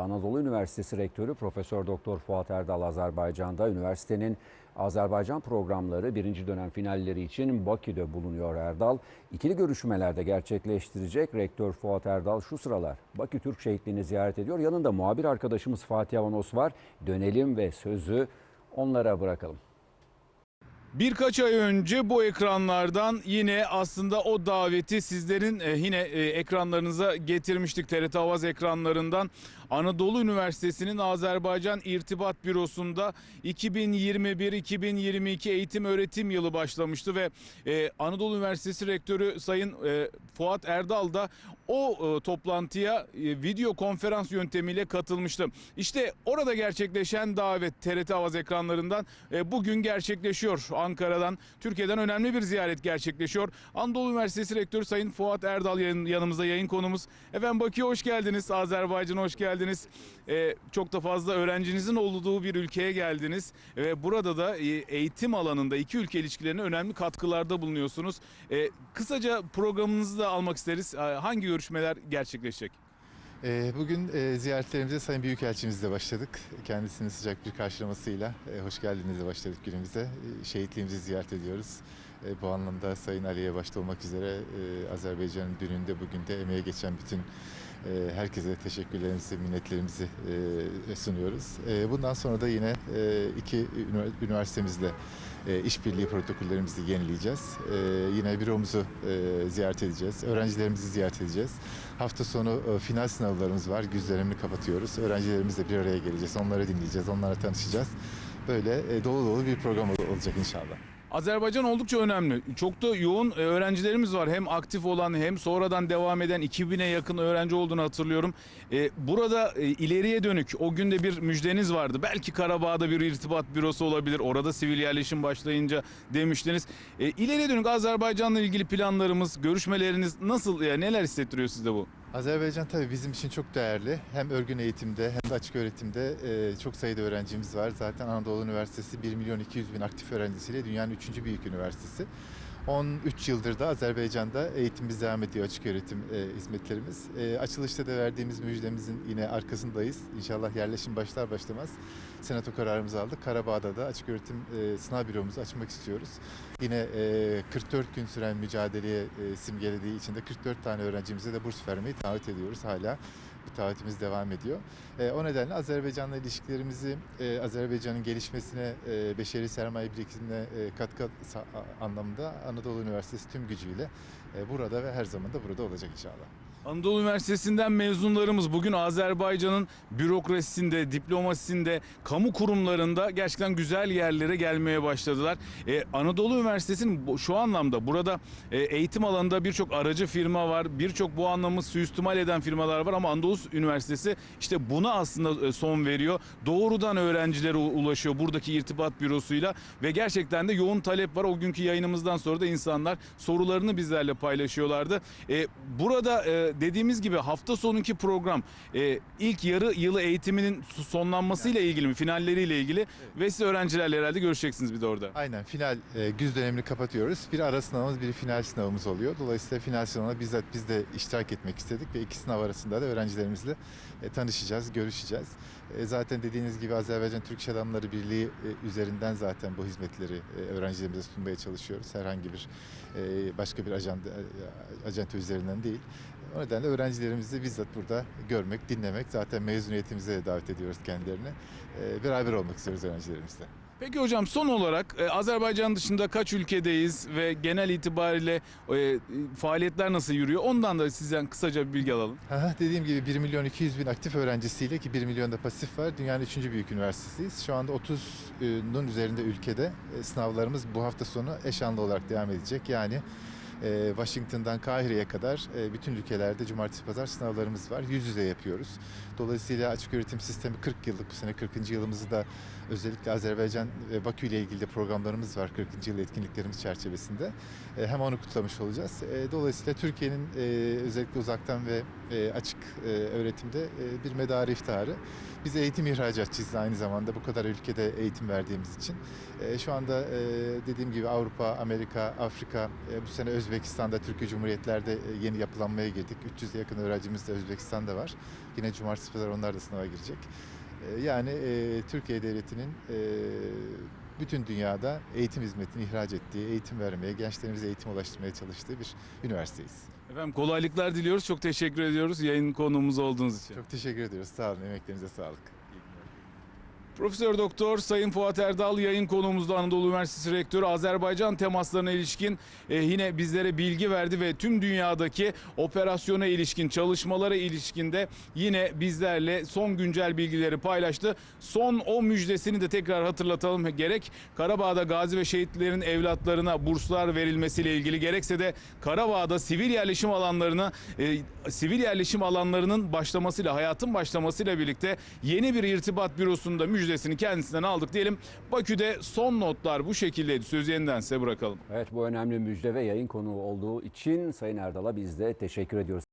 Anadolu Üniversitesi Rektörü Profesör Doktor Fuat Erdal Azerbaycan'da üniversitenin Azerbaycan programları birinci dönem finalleri için Bakü'de bulunuyor Erdal. İkili görüşmelerde gerçekleştirecek Rektör Fuat Erdal şu sıralar Bakü Türk Şehitliği'ni ziyaret ediyor. Yanında muhabir arkadaşımız Fatih Avanos var. Dönelim ve sözü onlara bırakalım. Birkaç ay önce bu ekranlardan yine aslında o daveti sizlerin e, yine e, ekranlarınıza getirmiştik TRT Avaz ekranlarından. Anadolu Üniversitesi'nin Azerbaycan İrtibat Bürosu'nda 2021-2022 eğitim öğretim yılı başlamıştı ve e, Anadolu Üniversitesi Rektörü Sayın Fuat Erdal da o e, toplantıya e, video konferans yöntemiyle katılmıştı. İşte orada gerçekleşen davet TRT Avaz ekranlarından e, bugün gerçekleşiyor. Ankara'dan, Türkiye'den önemli bir ziyaret gerçekleşiyor. Anadolu Üniversitesi Rektörü Sayın Fuat Erdal yayın- yanımızda yayın konumuz. Efendim Bakü'ye hoş geldiniz, Azerbaycan'a hoş geldiniz. E, çok da fazla öğrencinizin olduğu bir ülkeye geldiniz ve burada da e, eğitim alanında iki ülke ilişkilerine önemli katkılarda bulunuyorsunuz. E, kısaca programınızı da almak isteriz. E, hangi görüşmeler gerçekleşecek? Ee, Bugün e, ziyaretlerimize Sayın Büyükelçimizle başladık. Kendisinin sıcak bir karşılamasıyla e, hoş geldinizle başladık günümüze. E, Şehitliğimizi ziyaret ediyoruz. Bu anlamda Sayın Ali'ye başta olmak üzere Azerbaycan'ın dününde bugün de emeğe geçen bütün herkese teşekkürlerimizi, minnetlerimizi e, sunuyoruz. E, Bundan sonra da yine e, iki ünivers- üniversitemizle e, işbirliği protokollerimizi yenileyeceğiz. E, Yine büromuzu ziyaret edeceğiz. Öğrencilerimizi ziyaret edeceğiz. Hafta sonu final sınavlarımız var. Güz dönemini kapatıyoruz. Öğrencilerimizle bir araya geleceğiz. Onları dinleyeceğiz. Onlarla tanışacağız. Böyle dolu dolu bir program ol- olacak inşallah. Azerbaycan oldukça önemli. Çok da yoğun e, öğrencilerimiz var. Hem aktif olan hem sonradan devam eden 2000'e yakın öğrenci olduğunu hatırlıyorum. E, Burada e, ileriye dönük o günde bir müjdeniz vardı. Belki Karabağ'da bir irtibat bürosu olabilir. Orada sivil yerleşim başlayınca demiştiniz. İleriye dönük Azerbaycan'la ilgili planlarımız, görüşmeleriniz nasıl, e, neler hissettiriyor sizde bu? Azerbaycan tabii bizim için çok değerli. Hem örgün eğitimde hem de açık öğretimde e, çok sayıda öğrencimiz var. Zaten Anadolu Üniversitesi 1 milyon 200 bin aktif öğrencisiyle dünyanın 3. büyük üniversitesi. 13 yıldır da Azerbaycan'da eğitimimiz devam ediyor, açık öğretim e, hizmetlerimiz. E, açılışta da verdiğimiz müjdemizin yine arkasındayız. İnşallah yerleşim başlar başlamaz senato kararımızı aldık. Karabağ'da da açık öğretim e, sınav büromuzu açmak istiyoruz. Yine e, 44 gün süren mücadeleye e, simgelediği için de 44 tane öğrencimize de burs vermeyi taahhüt ediyoruz hala. Taahhütümüz devam ediyor. E, o nedenle Azerbaycan'la ilişkilerimizi, e, Azerbaycan'ın gelişmesine, e, beşeri sermaye birikimine e, katkı anlamında Anadolu Üniversitesi tüm gücüyle e, burada ve her zaman da burada olacak inşallah. Anadolu Üniversitesi'nden mezunlarımız bugün Azerbaycan'ın bürokrasisinde, diplomasisinde, kamu kurumlarında gerçekten güzel yerlere gelmeye başladılar. Ee, Anadolu Üniversitesi'nin şu anlamda burada e, eğitim alanında birçok aracı firma var, birçok bu anlamı suistimal eden firmalar var ama Anadolu Üniversitesi işte buna aslında e, son veriyor. Doğrudan öğrencilere ulaşıyor buradaki irtibat bürosuyla ve gerçekten de yoğun talep var. O günkü yayınımızdan sonra da insanlar sorularını bizlerle paylaşıyorlardı. E, burada e, dediğimiz gibi hafta sonunki program e, ilk yarı yılı eğitiminin sonlanmasıyla ilgili mi, finalleriyle ilgili ve siz öğrencilerle herhalde görüşeceksiniz bir de orada. Aynen final e, güz dönemini kapatıyoruz. Bir ara sınavımız, bir final sınavımız oluyor. Dolayısıyla final sınavına bizzat biz de iştirak etmek istedik ve iki sınav arasında da öğrencilerimizle e, tanışacağız, görüşeceğiz. E, zaten dediğiniz gibi Azerbaycan Türk İş Adamları Birliği e, üzerinden zaten bu hizmetleri e, öğrencilerimize sunmaya çalışıyoruz. Herhangi bir e, başka bir ajanda, e, acente üzerinden değil. O nedenle öğrencilerimizi bizzat burada görmek, dinlemek, zaten mezuniyetimize de davet ediyoruz kendilerini. E, beraber olmak istiyoruz öğrencilerimizle. Peki hocam son olarak e, Azerbaycan dışında kaç ülkedeyiz ve genel itibariyle e, faaliyetler nasıl yürüyor? Ondan da sizden kısaca bir bilgi alalım. Dediğim gibi 1 milyon 200 bin aktif öğrencisiyle ki 1 milyon da pasif var. Dünyanın 3. büyük üniversitesiyiz. Şu anda 30'un üzerinde ülkede e, sınavlarımız bu hafta sonu eşanlı olarak devam edecek. Yani e, Washington'dan Kahire'ye kadar e, bütün ülkelerde cumartesi pazar sınavlarımız var. Yüz yüze yapıyoruz. Dolayısıyla açık öğretim sistemi 40 yıllık bu sene 40. yılımızı da özellikle Azerbaycan ve Bakü ile ilgili de programlarımız var 40. yıl etkinliklerimiz çerçevesinde. E, hem onu kutlamış olacağız. E, dolayısıyla Türkiye'nin özellikle uzaktan ve e, açık e, öğretimde e, bir medarı iftiharı. Biz eğitim ihracatçıyız aynı zamanda bu kadar ülkede eğitim verdiğimiz için. E, Şu anda e, dediğim gibi Avrupa, Amerika, Afrika, e, bu sene Özbekistan'da, Türkiye Cumhuriyetler'de e, yeni yapılanmaya girdik. 300'e yakın öğrencimiz de Özbekistan'da var. Yine cumartesi pazar onlar da sınava girecek. E, Yani e, Türkiye Devleti'nin e, bütün dünyada eğitim hizmetini ihraç ettiği, eğitim vermeye, gençlerimize eğitim ulaştırmaya çalıştığı bir üniversiteyiz. Efendim kolaylıklar diliyoruz. Çok teşekkür ediyoruz yayın konuğumuz olduğunuz için. Çok teşekkür ediyoruz. Sağ olun. Emeklerinize sağlık. Profesör Doktor Sayın Fuat Erdal yayın konuğumuzda Anadolu Üniversitesi Rektörü Azerbaycan temaslarına ilişkin e, yine bizlere bilgi verdi ve tüm dünyadaki operasyona ilişkin çalışmalara ilişkinde yine bizlerle son güncel bilgileri paylaştı. Son o müjdesini de tekrar hatırlatalım gerek Karabağ'da gazi ve şehitlerin evlatlarına burslar verilmesiyle ilgili gerekse de Karabağ'da sivil yerleşim alanlarına e, sivil yerleşim alanlarının başlamasıyla hayatın başlamasıyla birlikte yeni bir irtibat bürosunda müjdesini kendisinden aldık diyelim. Bakü'de son notlar bu şekildeydi. Sözü yeniden size bırakalım. Evet bu önemli müjde ve yayın konuğu olduğu için Sayın Erdal'a biz de teşekkür ediyoruz.